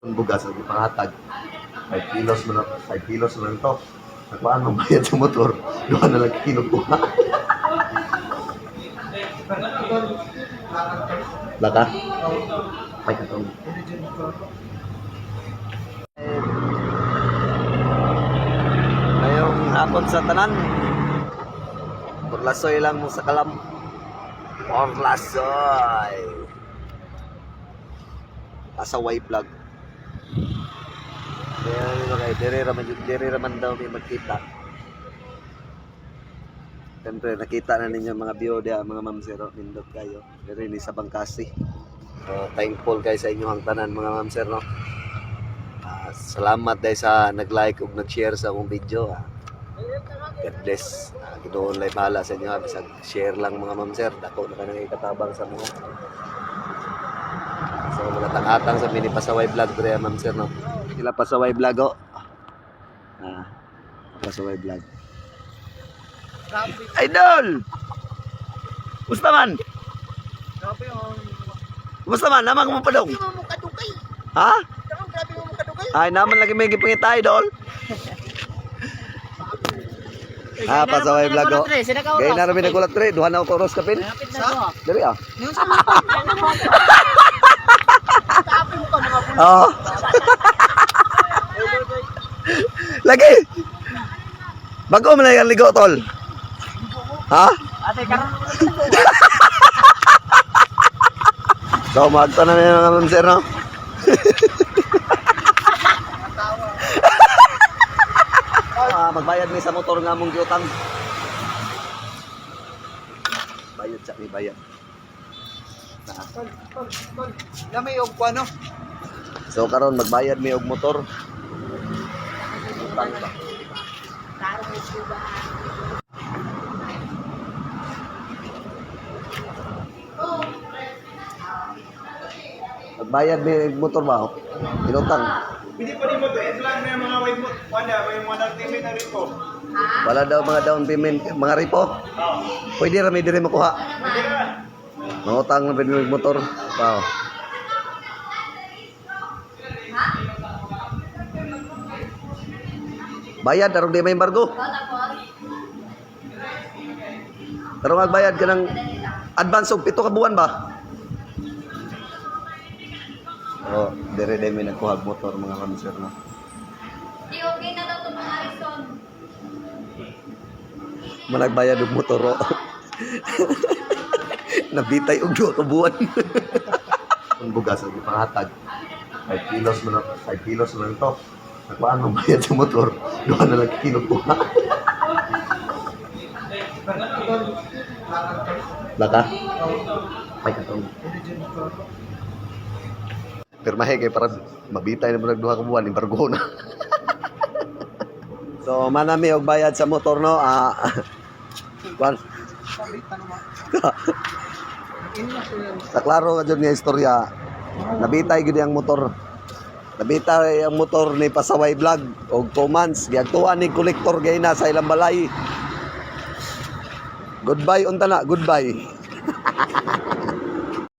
Bugas, ang ipangatag. 5 kilos mo na, 5 kilos mo lang to. Nagpaan mo bayad sa motor, doon na lang kinukuha. Laka? Ay, katong. Ngayong hapon sa tanan, Burlasoy lang mo sa kalam. Burlasoy! Asaway vlog. Nyo kay dire raman dire raman daw may magkita. Siyempre, nakita na ninyo mga view dia, mga ma'am sir, nindot kayo. Dire ni sa Bangkasi. So, thankful kayo sa inyong tanan mga ma'am sir, no? Ah, salamat dahil sa nag-like ug nag-share sa akong video. ah. God bless. Uh, Ginoon lay bahala sa inyo. ha. Bisag share lang mga ma'am sir. Dako na kanang ikatabang sa mga. So mga tangatang sa mini pasaway vlog dire ma'am sir no. Sila pasaway vlog oh. Ah, pasaway vlog. Idol! Musta man? Grabe yung... Musta man? Namang mo pa dong? Hindi mo mo kadugay. Ha? Grabe mo mo kadugay. Ay, naman lagi may gipangita idol. Ah, pasaway vlog oh. Gaya na rin nagulat tre, duha na ako oras kapin. Dali ah. Oo. Lagi. Bago mo na yung ligo, tol. Ha? Ate, karoon mo So, magto na yung mga sir, no? Ah, magbayad mi sa motor nga mong giutang. Bayad sa may bayad. Ah. Tol, tol. Lamay yung ano? So karon magbayad mi og motor. Utang ba? Magbayad mi og motor ba? Inutang. Hindi pa rin mo to, ito lang may mga white mo, wala, may mga nag-timid na rin ko. Wala daw mga down payment, mga repo. Pwede ra may dire makuha. Hindi na. Mangutang na pwede motor. Wow. Bayad tarong di may embargo. Pero magbayad ka ng advance og pito ka buwan ba? Oh, dire din may nagkuha og motor mga kamsir no. Di okay na daw ito mga Harrison. Managbayad og motor. oh. Nabitay og duha ka buwan. Ang bugas ang ipangatag. 5 kilos mo na, 5 kilos mo lang to. Nagpaan bayad sa motor, doon na lang kinukuha. Laka? Ay, katong. Pirmahe kay para mabitay na mo nagduha ka buwan, embargo na. so, manami og bayad sa motor no. Ah, kwan, sa klaro nga dyan nga istorya, nabitay gid ang motor. Nabitay ang motor ni Pasaway Vlog og 2 months giagtuan ni kolektor gay na sa ilang balay. Goodbye unta na, goodbye.